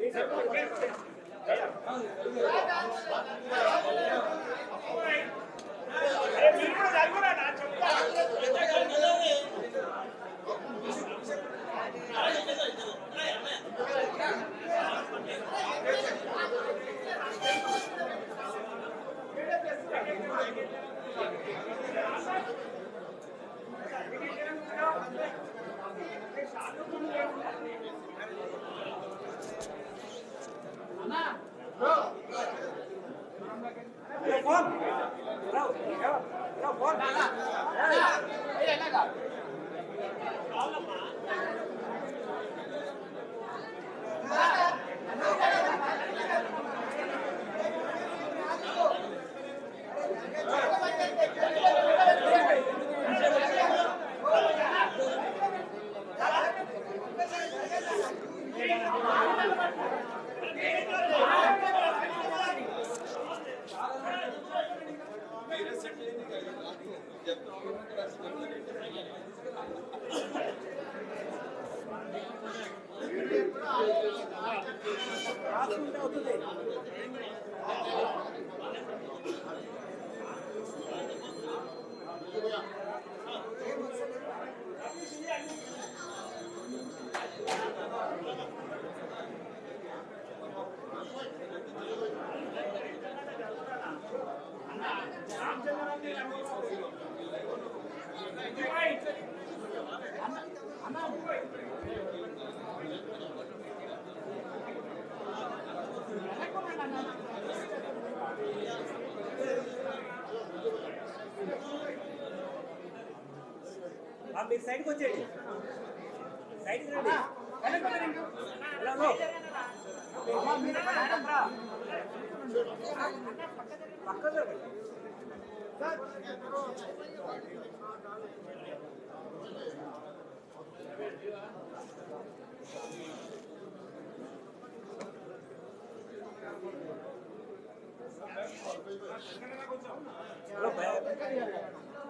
Thank you. అన్న ఆ, మీరు సైడ్కి వచ్చేయండి సైడ్కి రండి ఇలా నో. పక్కకు రండి. హలో, భయ- కొంచెం పక్కకు జరగండి. అయ్య, కొంచెం పక్కకు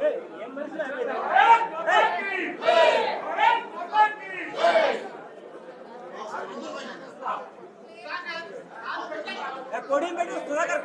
ఏయ్, ఏం మనిషిరా మీరు? ఏయ్! ఏ, పొడి పెట్టు సుధాకర్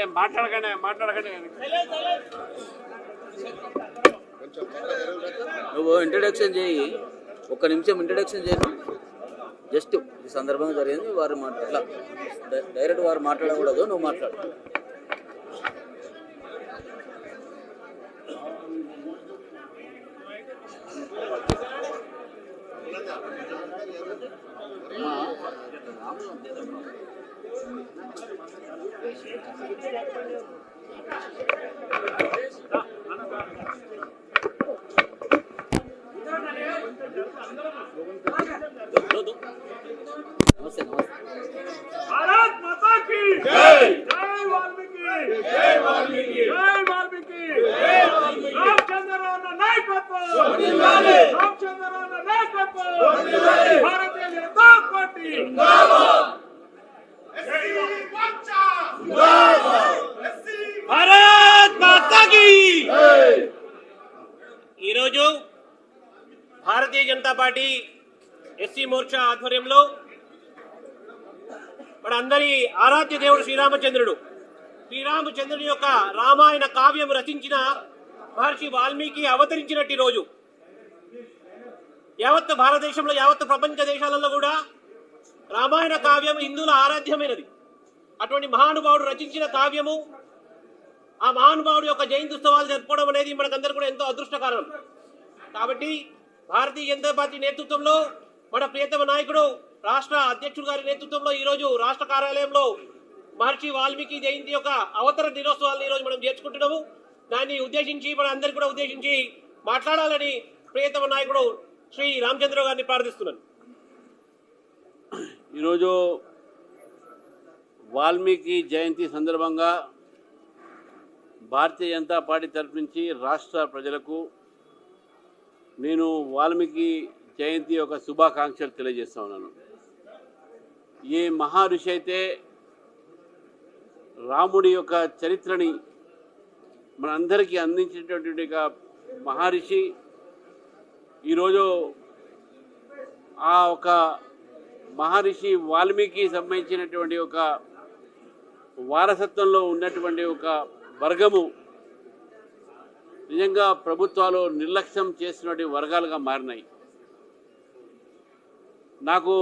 ఏం మాట్లాడకండి మాట్లాడకండి నువ్వు ఇంట్రడక్షన్ చేయి. ఒక్క నిమిషం ఇంట్రడక్షన్ చేయను సందర్భంగా జరిగింది వారు మాట్లా ఇట్లా డై- డైరెక్ట్ వారు మాట్లాడకూడదు నువ్వు మాట్లాడు నమస్తే నమస్తే భారత్ మాతా కీ జై జై వాల్మీకి జై వాల్మీకి జై వాల్మీకి జై వాల్మీకి రామచంద్రరావు నాయకత్వం వర్ధిల్లాలి రామచంద్రరావు నాయకత్వం వర్ధిల్లాలి భారతీయ జనతా పార్టీ జిందాబాద్ భారత్ మాతా కీ ఈరోజు భారతీయ జనతా పార్టీ ఎస్సీ మోర్చా ఆధ్వర్యంలో మన అందరి ఆరాధ్య దేవుడు శ్రీరామచంద్రుడు. శ్రీరామచంద్రుని యొక్క రామాయణ కావ్యం రచించిన మహర్షి వాల్మీకి అవతరించినట్టు రోజు. యావత్ భారతదేశంలో యావత్ ప్రపంచ దేశాలలో కూడా రామాయణ కావ్యం హిందువుల ఆరాధ్యమైనది. అటువంటి మహానుభావుడు రచించిన కావ్యము ఆ మహానుభావుడు యొక్క జయంతి ఉత్సవాలు జరుపుకోవడం అనేది మనకందరూ కూడా ఎంతో అదృష్టకరం కాబట్టి భారతీయ జనతా పార్టీ నేతృత్వంలో మన ప్రియతమ నాయకుడు రాష్ట్ర అధ్యక్షుడు గారి నేతృత్వంలో ఈరోజు రాష్ట్ర కార్యాలయంలో మహర్షి వాల్మీకి జయంతి యొక్క అవతర దినోత్సవాలను ఈ రోజు మనం చేర్చుకుంటున్నాము దాన్ని ఉద్దేశించి మన అందరికీ కూడా ఉద్దేశించి మాట్లాడాలని ప్రియతమ నాయకుడు శ్రీ రామచంద్ర గారిని ప్రార్థిస్తున్నాను. ఈరోజు వాల్మీకి జయంతి సందర్భంగా భారతీయ జనతా పార్టీ తరపు నుంచి రాష్ట్ర ప్రజలకు నేను వాల్మీకి జయంతి యొక్క శుభాకాంక్షలు తెలియజేస్తా ఉన్నాను. ఏ మహర్షి అయితే రాముడి యొక్క చరిత్రని మనందరికీ అందించినటువంటి మహర్షి ఈరోజు ఆ ఒక మహర్షి వాల్మీకి సంబంధించినటువంటి ఒక వారసత్వంలో ఉన్నటువంటి ఒక వర్గము నిజంగా ప్రభుత్వాలు నిర్లక్ష్యం చేసినటువంటి వర్గాలుగా మారినాయి. నాకు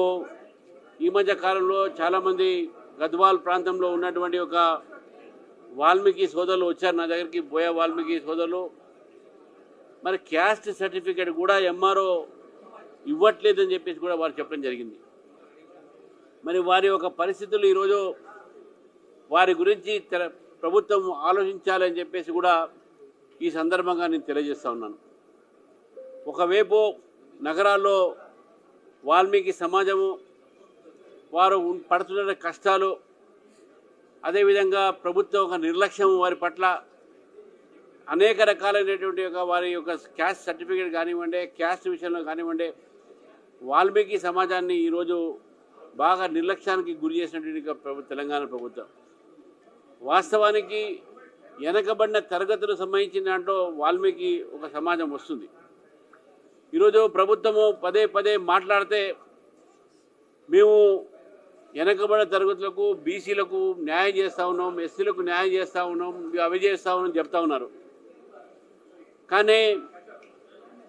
ఈ మధ్య కాలంలో చాలామంది గద్వాల్ ప్రాంతంలో ఉన్నటువంటి ఒక వాల్మీకి సోదరులు వచ్చారు నా దగ్గరికి బోయ వాల్మీకి సోదరులు. మరి క్యాస్ట్ సర్టిఫికేట్ కూడా ఎంఆర్ఓ ఇవ్వట్లేదని చెప్పేసి కూడా వారు చెప్పడం జరిగింది. మరి వారి యొక్క పరిస్థితులు ఈరోజు వారి గురించి తెల ప్రభుత్వం ఆలోచించాలని చెప్పేసి కూడా ఈ సందర్భంగా నేను తెలియజేస్తా ఉన్నాను. ఒకవైపు నగరాల్లో వాల్మీకి సమాజము వారు పడుతున్న కష్టాలు అదేవిధంగా ప్రభుత్వం ఒక నిర్లక్ష్యం వారి పట్ల అనేక రకాలైనటువంటి ఒక వారి యొక్క క్యాస్ట్ సర్టిఫికేట్ కానివ్వండి క్యాస్ట్ విషయంలో కానివ్వండి వాల్మీకి సమాజాన్ని ఈరోజు బాగా నిర్లక్ష్యానికి గురి చేసినటువంటి ప్రభు తెలంగాణ ప్రభుత్వం. వాస్తవానికి వెనకబడిన తరగతులకు సంబంధించిన దాంట్లో వాల్మీకి ఒక సమాజం వస్తుంది. ఈరోజు ప్రభుత్వము పదే పదే మాట్లాడితే మేము వెనకబడిన తరగతులకు బీసీలకు న్యాయం చేస్తూ ఉన్నాం ఎస్సీలకు న్యాయం చేస్తూ ఉన్నాం అవి చేస్తూ ఉన్నాం చెప్తా ఉన్నారు. కానీ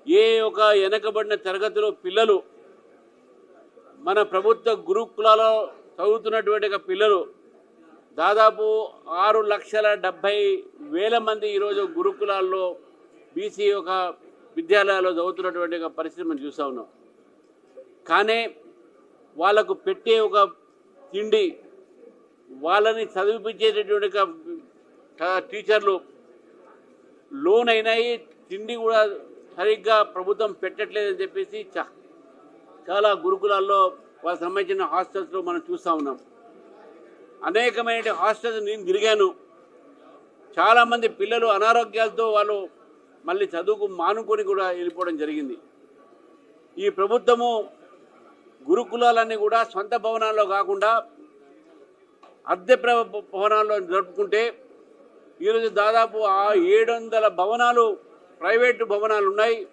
ఏ ఒక వెనకబడిన తరగతిలో పిల్లలు మన ప్రభుత్వ గురుకులాలో చదువుతున్నటువంటి పిల్లలు దాదాపు ఆరు లక్షల డెబ్భై వేల మంది ఈరోజు గురుకులాల్లో బీసీ ఒక విద్యాలయాల్లో చదువుతున్నటువంటి ఒక పరిస్థితి మనం చూస్తూ ఉన్నాం. కానీ వాళ్ళకు పెట్టే ఒక తిండి వాళ్ళని చదివిపించేటటువంటి టీచర్లు లోన్ అయినాయి తిండి కూడా సరిగ్గా ప్రభుత్వం పెట్టట్లేదని చెప్పేసి చాలా గురుకులాల్లో వాళ్ళకి సంబంధించిన హాస్టల్స్లో మనం చూస్తూ ఉన్నాం. అనేకమైన హాస్టల్స్ నేను తిరిగాను. చాలామంది పిల్లలు అనారోగ్యాలతో వాళ్ళు మళ్ళీ చదువుకు మానుకొని కూడా వెళ్ళిపోవడం జరిగింది. ఈ ప్రభుత్వము గురుకులాలన్నీ కూడా సొంత భవనాల్లో కాకుండా అద్దె ప్ర- భవనాల్లో జరుపుకుంటే ఈరోజు దాదాపు ఆ ఏడు వందల భవనాలు ప్రైవేటు భవనాలు ఉన్నాయి.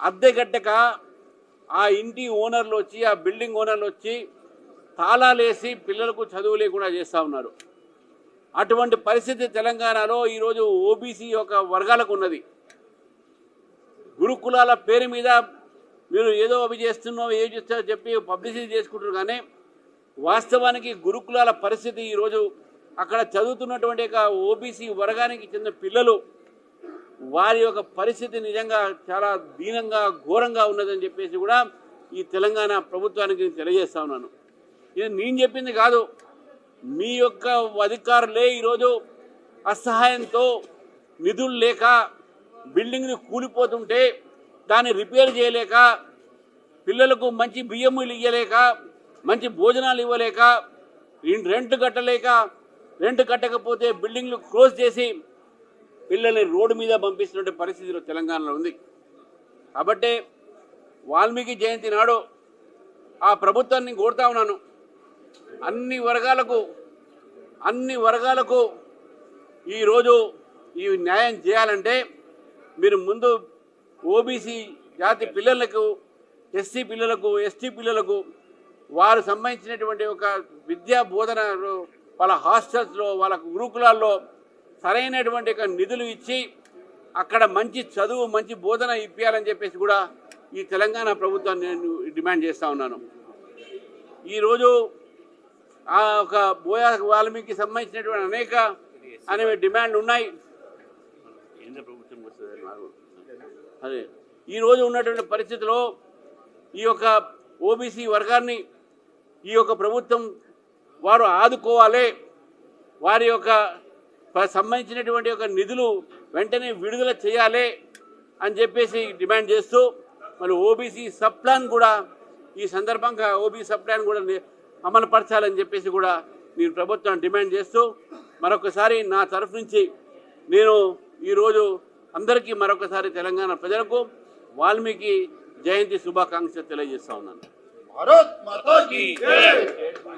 అద్దె కట్టక ఆ ఇంటి ఓనర్లు వచ్చి ఆ బిల్డింగ్ ఓనర్లు వచ్చి తాళాలేసి పిల్లలకు చదువు లేకుండా చేస్తూ ఉన్నారు. అటువంటి పరిస్థితి తెలంగాణలో ఈరోజు ఓబీసీ యొక్క వర్గాలకు ఉన్నది. గురుకులాల పేరు మీద మీరు ఏదో అవి చేస్తున్నావు ఏం చేస్తారో చెప్పి పబ్లిసిటీ చేసుకుంటారు. కానీ వాస్తవానికి గురుకులాల పరిస్థితి ఈరోజు అక్కడ చదువుతున్నటువంటి ఒక ఓబీసీ వర్గానికి చెందిన పిల్లలు వారి యొక్క పరిస్థితి నిజంగా చాలా దీనంగా ఘోరంగా ఉన్నదని చెప్పేసి కూడా ఈ తెలంగాణ ప్రభుత్వానికి నేను తెలియజేస్తా ఉన్నాను. ఇది నేను చెప్పింది కాదు. మీ యొక్క అధికారులే ఈరోజు అసహాయంతో నిధులు లేక బిల్డింగ్ని కూలిపోతుంటే దాన్ని రిపేర్ చేయలేక పిల్లలకు మంచి బియ్యములు ఇవ్వలేక మంచి భోజనాలు ఇవ్వలేక రెంట్ కట్టలేక రెంట్ కట్టకపోతే బిల్డింగ్లు క్లోజ్ చేసి పిల్లల్ని రోడ్డు మీద పంపిస్తున్న పరిస్థితిలో తెలంగాణలో ఉంది. కాబట్టి వాల్మీకి జయంతి నాడు ఆ ప్రభుత్వాన్ని కోరుతా ఉన్నాను. అన్ని వర్గాలకు అన్ని వర్గాలకు ఈరోజు ఈ న్యాయం చేయాలంటే మీరు ముందు ఓబీసీ జాతి పిల్లలకు ఎస్సీ పిల్లలకు ఎస్టీ పిల్లలకు వారు సంబంధించినటువంటి ఒక విద్యా బోధన వాళ్ళ హాస్టల్స్లో వాళ్ళ గురుకులాల్లో సరైనటువంటి ఒక నిధులు ఇచ్చి అక్కడ మంచి చదువు మంచి బోధన ఇప్పించాలని చెప్పేసి కూడా ఈ తెలంగాణ ప్రభుత్వాన్ని నేను డిమాండ్ చేస్తూ ఉన్నాను. ఈరోజు ఆ ఒక బోయా వాల్మీకి సంబంధించినటువంటి అనేక అనేవి డిమాండ్ ఉన్నాయి కేంద్ర ప్రభుత్వం వస్తుంది నాకు అదే. ఈరోజు ఉన్నటువంటి పరిస్థితిలో ఈ యొక్క ఓబీసీ వర్గాన్ని ఈ యొక్క ప్రభుత్వం వారు ఆదుకోవాలి. వారి యొక్క సంబంధించినటువంటి యొక్క నిధులు వెంటనే విడుదల చేయాలి అని చెప్పేసి డిమాండ్ చేస్తూ మరి ఓబీసీ సబ్ ప్లాన్ కూడా ఈ సందర్భంగా ఓబీసీ సబ్ ప్లాన్ కూడా అమలు పరచాలని చెప్పేసి కూడా నేను ప్రభుత్వం డిమాండ్ చేస్తూ మరొకసారి నా తరఫు నుంచి నేను ఈరోజు अंदर की मरकसारी तेलंगा प्रजक वाल्मीकि जयंती शुभाकांक्षा